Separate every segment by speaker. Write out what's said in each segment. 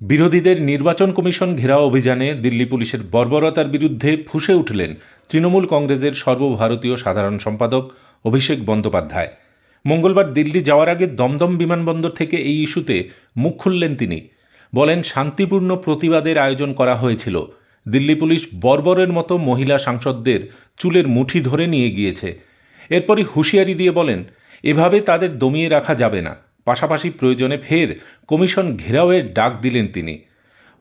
Speaker 1: বিরোধীদের নির্বাচন কমিশন ঘেরাও অভিযানে দিল্লি পুলিশের বর্বরতার বিরুদ্ধে ফুঁসে উঠলেন তৃণমূল কংগ্রেসের সর্বভারতীয় সাধারণ সম্পাদক অভিষেক বন্দ্যোপাধ্যায়। মঙ্গলবার দিল্লি যাওয়ার আগে দমদম বিমানবন্দর থেকে এই ইস্যুতে মুখ খুললেন তিনি। বলেন, শান্তিপূর্ণ প্রতিবাদের আয়োজন করা হয়েছিল। দিল্লি পুলিশ বর্বরের মতো মহিলা সাংসদদের চুলের মুঠি ধরে নিয়ে গিয়েছে। এরপরই হুঁশিয়ারি দিয়ে বলেন, এভাবে তাদের দমিয়ে রাখা যাবে না। পাশাপাশি প্রয়োজনে ফের কমিশন ঘেরাওয়ের ডাক দিলেন তিনি।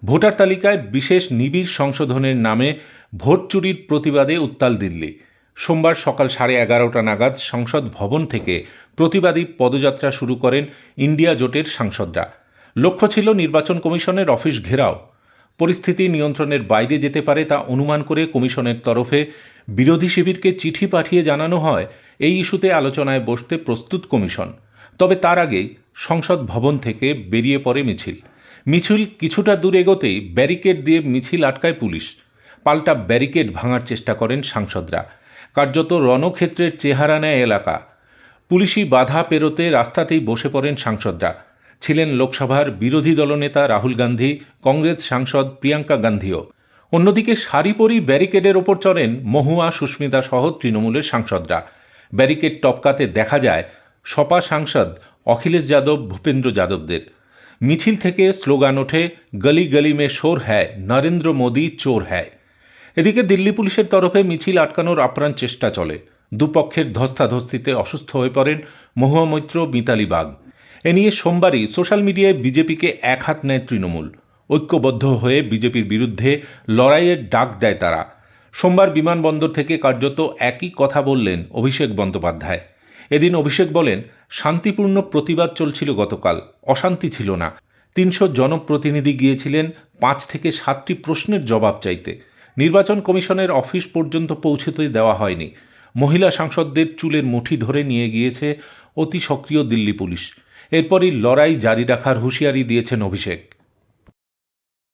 Speaker 1: ভোটার তালিকায় বিশেষ নিবিড় সংশোধনের নামে ভোট চুরির প্রতিবাদে উত্তাল দিল্লি। সোমবার সকাল সাড়ে এগারোটা নাগাদ সংসদ ভবন থেকে প্রতিবাদী পদযাত্রা শুরু করেন ইন্ডিয়া জোটের সাংসদরা। লক্ষ্য ছিল নির্বাচন কমিশনের অফিস ঘেরাও। পরিস্থিতি নিয়ন্ত্রণের বাইরে যেতে পারে তা অনুমান করে কমিশনের তরফে বিরোধী শিবিরকে চিঠি পাঠিয়ে জানানো হয়। এই ইস্যুতে আলোচনায় বসতে প্রস্তুত কমিশন। তবে তার আগেই সংসদ ভবন থেকে বেরিয়ে পড়ে মিছিল। মিছিল কিছুটা দূর এগোতেই ব্যারিকেড দিয়ে মিছিল আটকায় পুলিশ। পাল্টা ব্যারিকেড ভাঙার চেষ্টা করেন সাংসদরা। কার্যত রণক্ষেত্রের চেহারা নেয় এলাকা। পুলিশি বাধা পেরোতে রাস্তাতেই বসে পড়েন সাংসদরা। ছিলেন লোকসভার বিরোধী দলনেতা রাহুল গান্ধী, কংগ্রেস সাংসদ প্রিয়াঙ্কা গান্ধীও। অন্যদিকে সারিপরি ব্যারিকেডের ওপর চড়েন মহুয়া সুস্মিতা সহ তৃণমূলের সাংসদরা। ব্যারিকেড টপকাতে দেখা যায় সপা সাংসদ অখিলেশ যাদব, ভূপেন্দ্র যাদবদের। মিছিল থেকে স্লোগান ওঠে, গলি গলি মে শোর হ্যায়, নরেন্দ্র মোদী চোর হ্যায়। এদিকে দিল্লি পুলিশের তরফে মিছিল আটকানোর আপ্রাণ চেষ্টা চলে। দুপক্ষের ধস্তাধস্তিতে অসুস্থ হয়ে পড়েন মহুয়া মৈত্র, মিতালি বাগ। এ নিয়ে সোমবারই সোশ্যাল মিডিয়ায় বিজেপিকে এক হাত নেয় তৃণমূল। ঐক্যবদ্ধ হয়ে বিজেপির বিরুদ্ধে লড়াইয়ের ডাক দেয় তারা। সোমবার বিমানবন্দর থেকে কার্যত একই কথা বললেন অভিষেক বন্দ্যোপাধ্যায়। এদিন অভিষেক বলেন, শান্তিপূর্ণ প্রতিবাদ চলছিল গতকাল, অশান্তি ছিল না। তিনশো জনপ্রতিনিধি গিয়েছিলেন পাঁচ থেকে সাতটি প্রশ্নের জবাব চাইতে। নির্বাচন কমিশনের অফিস পর্যন্ত পৌঁছতে দেওয়া হয়নি। মহিলা সাংসদদের চুলের মুঠি ধরে নিয়ে গিয়েছে অতি সক্রিয় দিল্লি পুলিশ। এরপরই লড়াই জারি রাখার হুঁশিয়ারি দিয়েছেন অভিষেক।